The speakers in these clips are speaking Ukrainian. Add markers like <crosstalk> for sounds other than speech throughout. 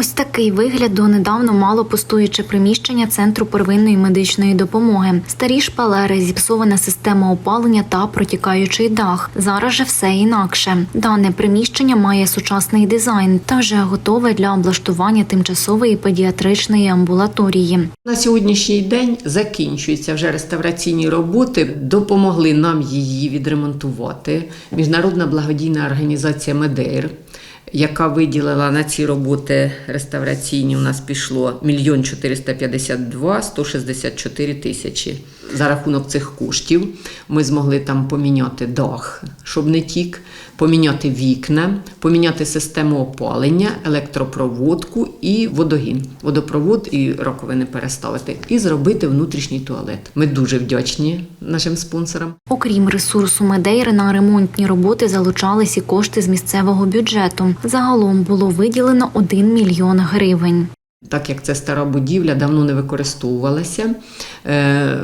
Ось такий вигляд донедавно мало пустуюче приміщення центру первинної медичної допомоги. Старі шпалери, зіпсована система опалення та протікаючий дах. Зараз же все інакше. Дане приміщення має сучасний дизайн та вже готове для облаштування тимчасової педіатричної амбулаторії. На сьогоднішній день закінчуються вже реставраційні роботи. Допомогли нам її відремонтувати. Міжнародна благодійна організація Медейр, яка виділила на ці роботи реставраційні. У нас пішло мільйон 452 164 тисячі. За рахунок цих коштів ми змогли там поміняти дах, щоб не тік, поміняти вікна, поміняти систему опалення, електропроводку і водогін, водопровод і раковини переставити, і зробити внутрішній туалет. Ми дуже вдячні нашим спонсорам. Окрім ресурсу Медейри, на ремонтні роботи залучались і кошти з місцевого бюджету. Загалом було виділено 1 мільйон гривень. Так як це стара будівля, давно не використовувалася, е,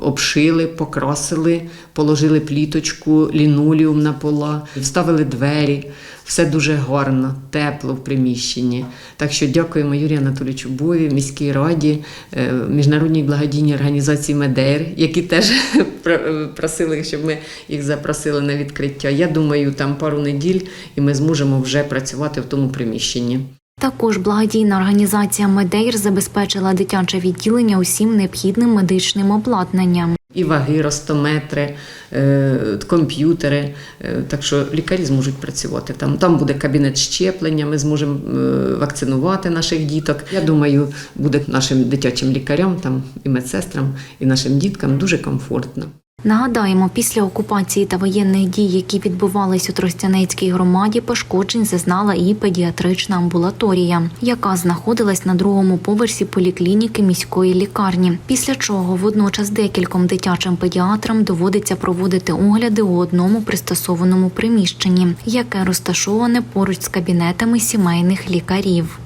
обшили, покрасили, положили пліточку, лінолеум на пола, вставили двері. Все дуже гарно, тепло в приміщенні. Так що дякуємо Юрію Анатолійовичу Бові, міській раді, е, міжнародній благодійній організації Медейр, які теж <laughs> про- просили, щоб ми їх запросили на відкриття. Я думаю, там пару неділь і ми зможемо вже працювати в тому приміщенні. Також благодійна організація Медейр забезпечила дитяче відділення усім необхідним медичним обладнанням. І ваги, ростометри, е, комп'ютери. Е, Так що лікарі зможуть працювати там. Там буде кабінет щеплення, ми зможемо е, вакцинувати наших діток. Я думаю, буде нашим дитячим лікарям, там і медсестрам, і нашим діткам дуже комфортно. Нагадаємо, після окупації та воєнних дій, які відбувались у Тростянецькій громаді, пошкоджень зазнала і педіатрична амбулаторія, яка знаходилась на другому поверсі поліклініки міської лікарні. Після чого водночас декільком дитячим педіатрам доводиться проводити огляди у одному пристосованому приміщенні, яке розташоване поруч з кабінетами сімейних лікарів.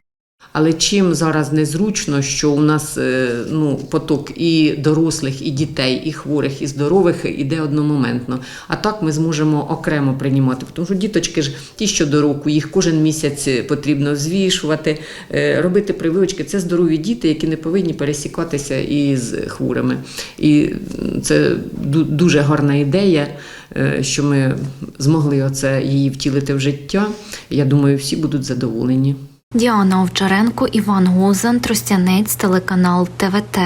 Але чим зараз незручно, що у нас е, ну, поток і дорослих, і дітей, і хворих, і здорових іде одномоментно. А так ми зможемо окремо приймати. Тому що діточки ж ті, що до року, їх кожен місяць потрібно взвішувати, е, робити прививочки. Це здорові діти, які не повинні пересікатися із хворими. І це дуже гарна ідея, е, що ми змогли оце її втілити в життя. Я думаю, всі будуть задоволені. Діана Овчаренко, Іван Гузан, Тростянець, телеканал ТВТ.